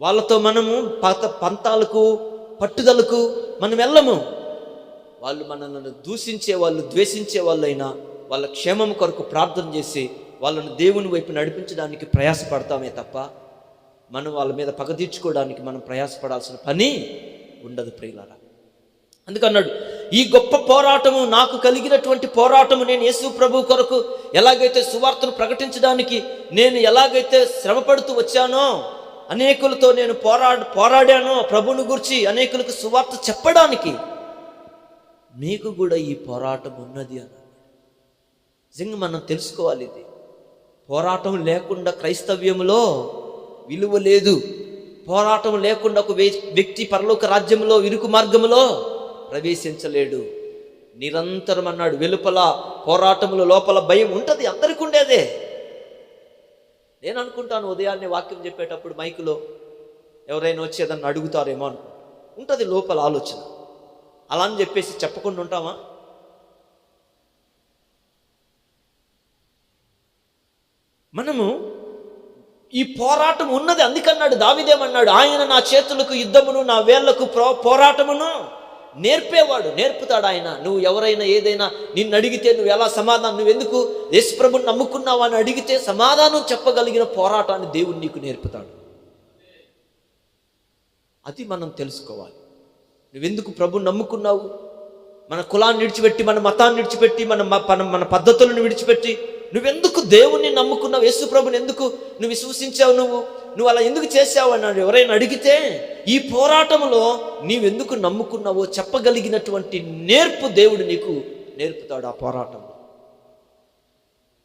వాళ్ళతో మనము పాత పంతాలకు పట్టుదలకు మనం వెళ్ళము. వాళ్ళు మనల్ని దూషించే వాళ్ళు ద్వేషించే వాళ్ళైనా వాళ్ళ క్షేమం కొరకు ప్రార్థన చేసి వాళ్ళను దేవుని వైపు నడిపించడానికి ప్రయాసపడతామే తప్ప మనం వాళ్ళ మీద పగ తీర్చుకోవడానికి మనం ప్రయాసపడాల్సిన పని ఉండదు ప్రియులారా. అందుకన్నాడు ఈ గొప్ప పోరాటము నాకు కలిగినటువంటి పోరాటము నేను యేసు ప్రభు కొరకు ఎలాగైతే సువార్తను ప్రకటించడానికి నేను ఎలాగైతే శ్రమపడుతూ వచ్చానో అనేకులతో నేను పోరాడు పోరాడాను. ప్రభుని గురించి అనేకులకు సువార్త చెప్పడానికి మీకు కూడా ఈ పోరాటం ఉన్నది అని నిజంగా మనం తెలుసుకోవాలి ఇది. పోరాటం లేకుండా క్రైస్తవ్యంలో విలువ లేదు. పోరాటం లేకుండా ఒక వ్యక్తి పరలోక రాజ్యంలో ఇరుకు మార్గంలో ప్రవేశించలేడు. నిరంతరం అన్నాడు వెలుపల పోరాటంలో లోపల భయం ఉంటుంది. అందరికీ ఉండేదే. నేను అనుకుంటాను ఉదయాన్నే వాక్యం చెప్పేటప్పుడు మైకులో ఎవరైనా వచ్చి ఏదన్నా అడుగుతారేమో అనుకుంటా ఉంటుంది లోపల ఆలోచన. అలా అని చెప్పేసి చెప్పకుండా ఉంటామా మనము ఈ పోరాటం ఉన్నది అందుకన్నాడు దావిదేమన్నాడు ఆయన నా చేతులకు యుద్ధమును నా వేళ్ళకు ప్రో- పోరాటమును నేర్పేవాడు నేర్పుతాడు ఆయన. నువ్వు ఎవరైనా ఏదైనా నిన్ను అడిగితే నువ్వు ఎలా సమాధానం నువ్వు ఎందుకు యేసుప్రభుని నమ్ముకున్నావు అని అడిగితే సమాధానం చెప్పగలిగిన పోరాటాన్ని దేవుడు నీకు నేర్పుతాడు. అది మనం తెలుసుకోవాలి. నువ్వెందుకు ప్రభు నమ్ముకున్నావు? మన కులాన్ని విడిచిపెట్టి మన మతాన్ని విడిచిపెట్టి మన మ- మన మన పద్ధతులను విడిచిపెట్టి నువ్వెందుకు దేవుణ్ణి నమ్ముకున్నావు? యేసు ప్రభుని ఎందుకు నువ్వు విశ్వసించావు నువ్వు? నువ్వు అలా ఎందుకు చేసావు అన్నాడు ఎవరైనా అడిగితే ఈ పోరాటంలో నీవెందుకు నమ్ముకున్నావో చెప్పగలిగినటువంటి నేర్పు దేవుడు నీకు నేర్పుతాడు ఆ పోరాటంలో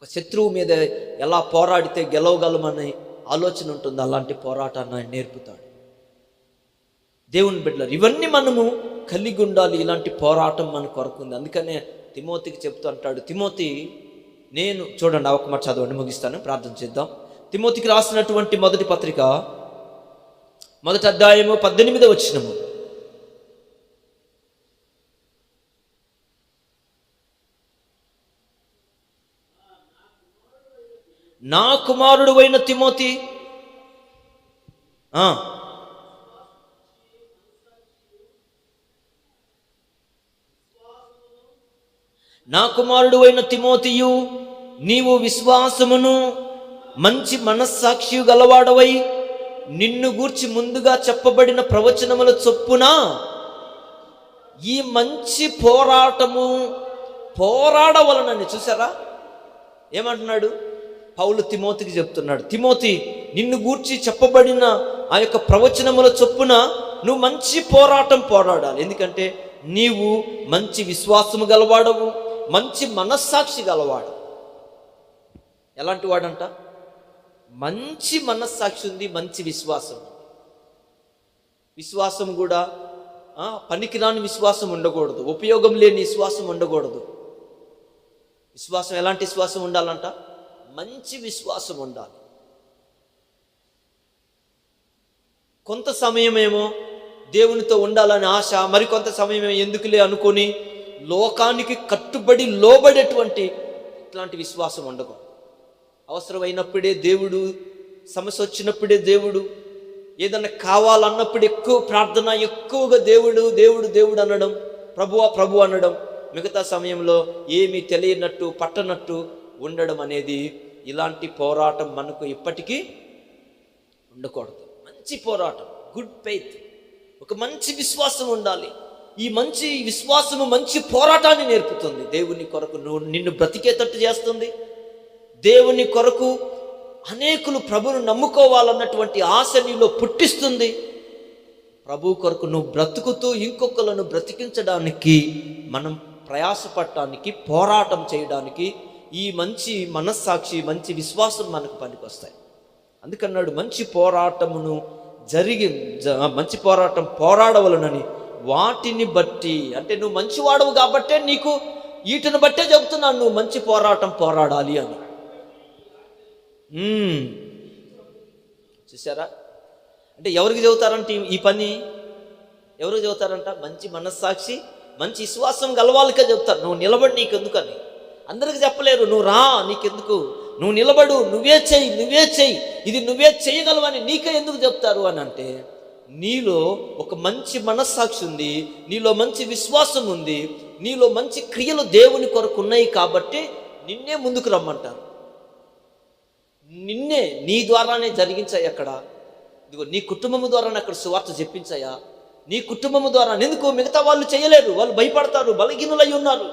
ఒక శత్రువు మీద ఎలా పోరాడితే గెలవగలమనే ఆలోచన ఉంటుంది అలాంటి పోరాటాన్ని ఆయన నేర్పుతాడు. దేవుని బిడ్డలు ఇవన్నీ మనము కలిగి ఉండాలి ఇలాంటి పోరాటం మన కొరకు ఉంది. అందుకనే తిమోతికి చెప్తూ అంటాడు తిమోతి నేను చూడండి ఆ మాట చదవండి ముగిస్తాను ప్రార్థన చేద్దాం. తిమోతికి రాసినటువంటి మొదటి పత్రిక మొదటి అధ్యాయము పద్దెనిమిది వచ్చినము నా కుమారుడు అయిన తిమోతి ఆ, నా కుమారుడు అయిన తిమోతియు నీవు విశ్వాసమును మంచి మనస్సాక్షి గలవాడవై నిన్ను గూర్చి ముందుగా చెప్పబడిన ప్రవచనముల చొప్పున ఈ మంచి పోరాటము పోరాడవలనని చూసారా ఏమంటున్నాడు? పౌలు తిమోతికి చెప్తున్నాడు తిమోతి నిన్ను గూర్చి చెప్పబడిన ఆ యొక్క ప్రవచనముల చొప్పున నువ్వు మంచి పోరాటం పోరాడాలి. ఎందుకంటే నీవు మంచి విశ్వాసము గలవాడవు మంచి మనస్సాక్షి గలవాడు. ఎలాంటి వాడంట? మంచి మనస్సాక్షి ఉంది మంచి విశ్వాసం. విశ్వాసం కూడా పనికిరాని విశ్వాసం ఉండకూడదు. ఉపయోగం లేని విశ్వాసం ఉండకూడదు. విశ్వాసం ఎలాంటి విశ్వాసం ఉండాలంట? మంచి విశ్వాసం ఉండాలి. కొంత సమయమేమో దేవునితో ఉండాలని ఆశ మరికొంత సమయం ఎందుకులే అనుకొని లోకానికి కట్టుబడి లోబడేటువంటి ఇట్లాంటి విశ్వాసం ఉండకూడదు. అవసరమైనప్పుడే దేవుడు సమస్య వచ్చినప్పుడే దేవుడు ఏదన్నా కావాలన్నప్పుడు ఎక్కువ ప్రార్థన ఎక్కువగా దేవుడు దేవుడు దేవుడు అనడం ప్రభువా ప్రభు అనడం మిగతా సమయంలో ఏమీ తెలియనట్టు పట్టనట్టు ఉండడం అనేది ఇలాంటి పోరాటం మనకు ఇప్పటికీ ఉండకూడదు. మంచి పోరాటం గుడ్ ఫెయిత్. ఒక మంచి విశ్వాసం ఉండాలి. ఈ మంచి విశ్వాసము మంచి పోరాటాన్ని నేర్పుతుంది. దేవుని కొరకు నువ్వు నిన్ను బ్రతికేటట్టు చేస్తుంది. దేవుని కొరకు అనేకులు ప్రభును నమ్ముకోవాలన్నటువంటి ఆశ నీలో పుట్టిస్తుంది. ప్రభు కొరకు నువ్వు బ్రతుకుతూ ఇంకొకలను బ్రతికించడానికి మనం ప్రయాసపడటానికి పోరాటం చేయడానికి ఈ మంచి మనస్సాక్షి మంచి విశ్వాసం మనకు పనికొస్తాయి. అందుకన్నాడు మంచి పోరాటమును జరిగి జ- మంచి పోరాటం పోరాడవలనని వాటిని బట్టి అంటే నువ్వు మంచివాడవు కాబట్టే నీకు వీటిని బట్టే చెబుతున్నాను నువ్వు మంచి పోరాటం పోరాడాలి అని. చూసారా అంటే ఎవరికి చెబుతారంట ఈ- పని? ఎవరికి చెబుతారంట మంచి మనస్సాక్షి మంచి విశ్వాసం గలవాళ్ళకే చెప్తారు. నువ్వు నిలబడి నీకెందుకని. అందరికి చెప్పలేరు నువ్వు రా నీకెందుకు? నువ్వు నిలబడు నువ్వే చెయ్యి నువ్వే చెయ్యి. ఇది నువ్వే చేయగలవని నీకే ఎందుకు చెప్తారు? అని అంటే నీలో ఒక మంచి మనస్సాక్షి ఉంది నీలో మంచి విశ్వాసం ఉంది నీలో మంచి క్రియలు దేవుని కొరకు ఉన్నాయి కాబట్టి నిన్నే ముందుకు రమ్మంటారు. నిన్నే నీ ద్వారానే జరిగించాయి అక్కడ. ఇదిగో నీ కుటుంబం ద్వారానే అక్కడ సువార్త చెప్పించాయా? నీ కుటుంబం ద్వారా ఎందుకు మిగతా వాళ్ళు చేయలేరు వాళ్ళు భయపడతారు బలహీనులై ఉన్నారు.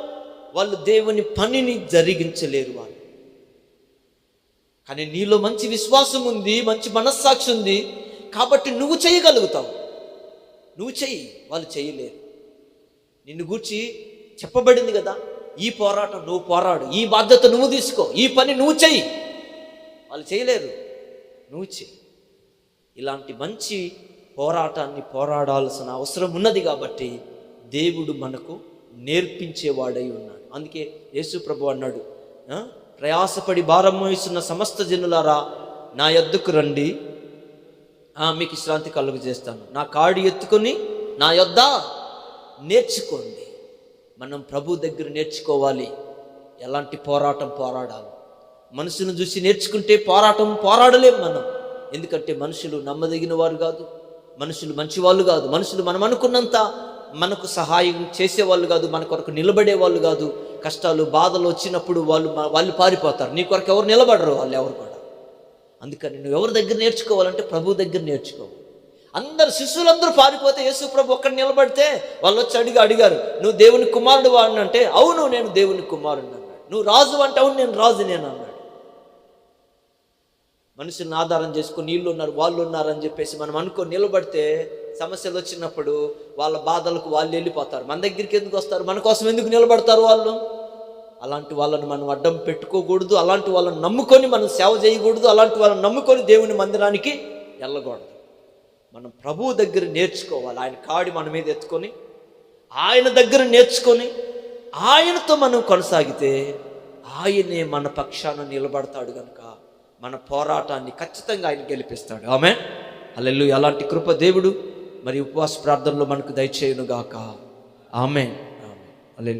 వాళ్ళు దేవుని పనిని జరిగించలేరు వాళ్ళు. కానీ నీలో మంచి విశ్వాసం ఉంది మంచి మనస్సాక్షి ఉంది. కాబట్టి నువ్వు చేయగలుగుతావు. నువ్వు చెయ్యి వాళ్ళు చేయలేరు. నిన్ను గూర్చి చెప్పబడింది కదా ఈ పోరాటం నువ్వు పోరాడు ఈ బాధ్యత నువ్వు తీసుకో ఈ పని నువ్వు చెయ్యి. వాళ్ళు చేయలేరు నువ్వు చేయి ఇలాంటి మంచి పోరాటాన్ని పోరాడాల్సిన అవసరం ఉన్నది కాబట్టి దేవుడు మనకు నేర్పించేవాడై ఉన్నాడు. అందుకే యేసు ప్రభు అన్నాడు ప్రయాసపడి భారం మోయిస్తున్న సమస్త జనులారా నా ఎద్దుకు రండి. మీకు విశ్రాంతి కలుగు చేస్తాను. నా కాడి ఎత్తుకొని నా యొద్ద నేర్చుకోండి. మనం ప్రభు దగ్గర నేర్చుకోవాలి. ఎలాంటి పోరాటం పోరాడాలి. మనుషులను చూసి నేర్చుకుంటే పోరాటం పోరాడలేం మనం. ఎందుకంటే మనుషులు నమ్మదగిన వారు కాదు. మనుషులు మంచివాళ్ళు కాదు. మనుషులు మనం అనుకున్నంత మనకు సహాయం చేసేవాళ్ళు కాదు. మన కొరకు నిలబడే వాళ్ళు కాదు. కష్టాలు బాధలు వచ్చినప్పుడు వాళ్ళు వాళ్ళు పారిపోతారు. నీ కొరకు ఎవరు నిలబడరు? వాళ్ళు ఎవరు కూడా. అందుకని నువ్వు ఎవరి దగ్గర నేర్చుకోవాలంటే ప్రభు దగ్గర నేర్చుకో అందరు శిష్యులందరూ పారిపోతే యేసు ప్రభు ఒక్కడ నిలబడితే వాళ్ళు వచ్చి అడిగి అడిగారు నువ్వు దేవుని కుమారుడు వాడినంటే అవును నేను దేవుని కుమారుడు అన్నాడు. నువ్వు రాజు అంటే అవును నేను రాజు నేను మనిషిని మనుషులను ఆధారం చేసుకుని నీళ్ళు ఉన్నారు వాళ్ళు ఉన్నారు అని చెప్పేసి మనం అనుకో నిలబడితే సమస్యలు వచ్చినప్పుడు వాళ్ళ బాధలకు వాళ్ళు వెళ్ళిపోతారు. మన దగ్గరికి ఎందుకు వస్తారు? మన కోసం ఎందుకు నిలబడతారు వాళ్ళు? అలాంటి వాళ్ళని మనం అడ్డం పెట్టుకోకూడదు. అలాంటి వాళ్ళని నమ్ముకొని మనం సేవ చేయకూడదు. అలాంటి వాళ్ళని నమ్ముకొని దేవుని మందిరానికి వెళ్ళకూడదు. మనం ప్రభువు దగ్గర నేర్చుకోవాలి. ఆయన కాడి మన మీద ఎత్తుకొని ఆయన దగ్గర నేర్చుకొని ఆయనతో మనం కొనసాగితే ఆయనే మన పక్షాన నిలబడతాడు కనుక మన పోరాటాన్ని ఖచ్చితంగా ఆయన గెలిపిస్తాడు. ఆమె అల్లెల్లు అలాంటి కృప దేవుడు మరి ఉపవాస ప్రార్థనలో మనకు దయచేయునుగాక. ఆమె ఆమె అల్లెల్లు